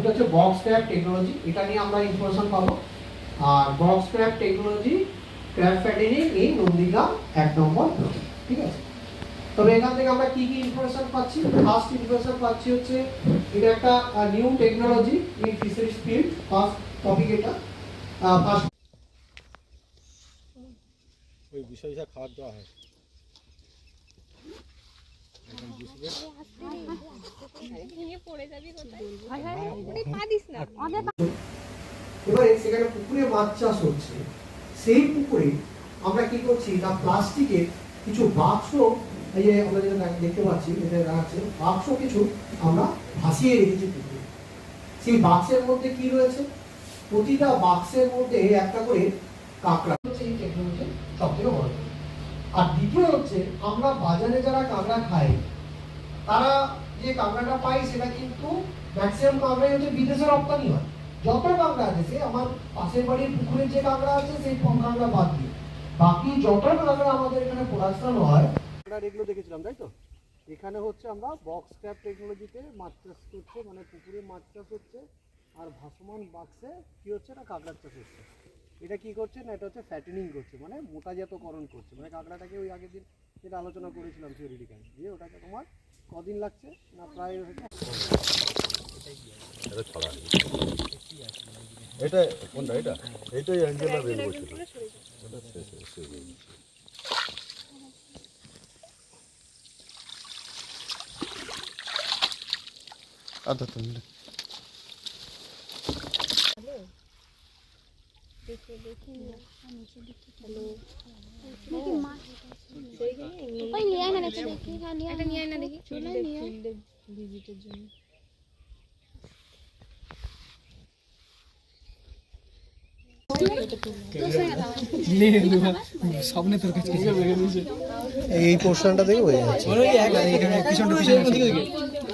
টপিকটা হচ্ছে box crab technology এটা নিয়ে আমরা ইনফরমেশন পাবো। আর box crab technology crab fattening in Nandigram এক নম্বর ঠিক আছে? তবে এখান থেকে আমরা কি কি ইনফরমেশন পাচ্ছি? ফার্স্ট ইনফরমেশন পাচ্ছি হচ্ছে, এটা একটা new technology in fisheries field first topic এটা। ফার্স্ট ওই বিষয় যা খাবার দেওয়া হয়। এবারে সেখানে পুকুরে মাছ চাষ হচ্ছে। সেই পুকুরে আমরা কি করছি না প্লাস্টিকের কিছু বাক্স, এই যে আমরা যেটা দেখতে পাচ্ছি, এটা যাচ্ছে বাক্স কিছু আমরা ভাসিয়ে রেখেছি পুকুরে। সেই বাক্সের মধ্যে কি রয়েছে? প্রতিটা বাক্সের মধ্যে একটা করে কাঁকড়া। হচ্ছে এই টেকনোলজি সব থেকে বড়। আর দ্বিতীয় হচ্ছে, আমরা বাজারে যারা কাঁকড়া খাই, তারা যে কাঁকড়াটা পাই সেটা কিন্তু ম্যাক্সিমাম কাঁকড়াই হচ্ছে বিদেশে রপ্তানি হয়। যত কাঁকড়া আছে, সে আমার পাশের বাড়ির পুকুরের যে কাঁকড়া আছে, সেই কাঁকড়া বাদ দিয়ে। বাকি যত কাঁকড়া আমাদের এখানে প্রোডাকশন হয়, আমরা এগুলো দেখেছিলাম, তাই তো? এখানে হচ্ছে আমরা বক্স ক্যাপ টেকনোলজিতে মাছ চাষ করছে মানে পুকুরে মাছ চাষ হচ্ছে, আর ভাসমান বাক্সে কি হচ্ছে না কাঁকড়ার চাষ হচ্ছে। এটা কি করছে না এটা হচ্ছে ফ্যাটেনিং করছে মানে মোটাজাতকরণ করছে। মানে কাঁকড়াটাকে ওই আগের দিন যেটা আলোচনা করেছিলাম থিওরিটিক্যাল দিয়ে ওটাকে তোমার কদিন লাগছে না প্রায় হচ্ছে এটা কোনটা এটা? এইটাই অ্যাঞ্জেলা শেষ আচ্ছা দেখে দেখি ওই নিয়ে আয় না দেখি দেখি হ্যাঁ নিয়ে একটা নিয়ে আয় না দেখি চলে নিয়ে ভিজিটের জন্য এই পোর্শনটা দেখে বোঝা যাচ্ছে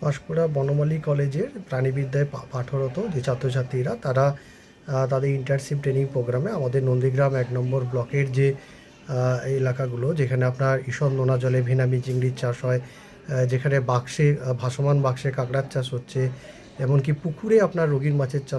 পাঁশকুড়া বনমালী কলেজের প্রাণীবিদ্যায় পাঠরত যে ছাত্রছাত্রীরা, তারা তাদের ইন্টার্নশিপ ট্রেনিং প্রোগ্রামে আমাদের নন্দীগ্রাম এক নম্বর ব্লকের যে এলাকাগুলো, যেখানে আপনার ঈষৎ নোনা জলে ভেনামি চিংড়ির চাষ হয় যেখানে বাক্সে ভাসমান বাক্সে কাঁকড়ার চাষ হচ্ছে, এমনকি পুকুরে আপনার রোগীর মাছের চাষ